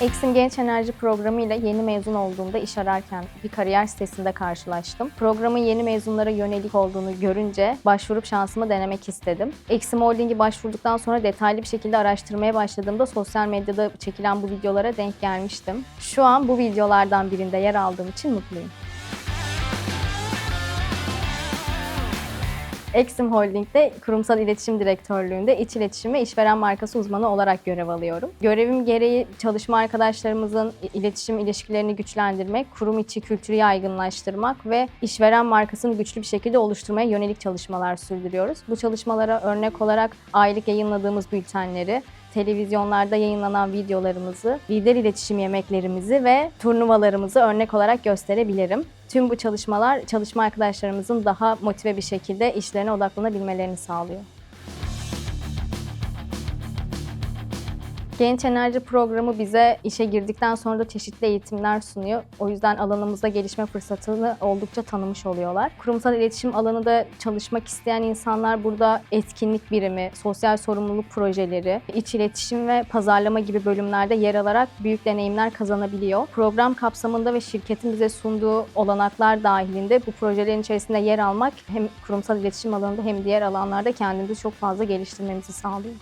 Exim Genç Enerji Programı ile yeni mezun olduğumda iş ararken bir kariyer sitesinde karşılaştım. Programın yeni mezunlara yönelik olduğunu görünce başvurup şansımı denemek istedim. Exim Holding'i başvurduktan sonra detaylı bir şekilde araştırmaya başladığımda sosyal medyada çekilen bu videolara denk gelmiştim. Şu an bu videolardan birinde yer aldığım için mutluyum. Exim Holding'de kurumsal iletişim direktörlüğünde iç iletişim ve işveren markası uzmanı olarak görev alıyorum. Görevim gereği çalışma arkadaşlarımızın iletişim ilişkilerini güçlendirmek, kurum içi kültürü yaygınlaştırmak ve işveren markasını güçlü bir şekilde oluşturmaya yönelik çalışmalar sürdürüyoruz. Bu çalışmalara örnek olarak aylık yayınladığımız bültenleri, televizyonlarda yayınlanan videolarımızı, lider iletişim yemeklerimizi ve turnuvalarımızı örnek olarak gösterebilirim. Tüm bu çalışmalar çalışma arkadaşlarımızın daha motive bir şekilde işlerine odaklanabilmelerini sağlıyor. Genç Enerji Programı bize işe girdikten sonra da çeşitli eğitimler sunuyor. O yüzden alanımızda gelişme fırsatını oldukça tanımış oluyorlar. Kurumsal iletişim alanında çalışmak isteyen insanlar burada etkinlik birimi, sosyal sorumluluk projeleri, iç iletişim ve pazarlama gibi bölümlerde yer alarak büyük deneyimler kazanabiliyor. Program kapsamında ve şirketin bize sunduğu olanaklar dahilinde bu projelerin içerisinde yer almak hem kurumsal iletişim alanında hem diğer alanlarda kendimizi çok fazla geliştirmemizi sağlıyor.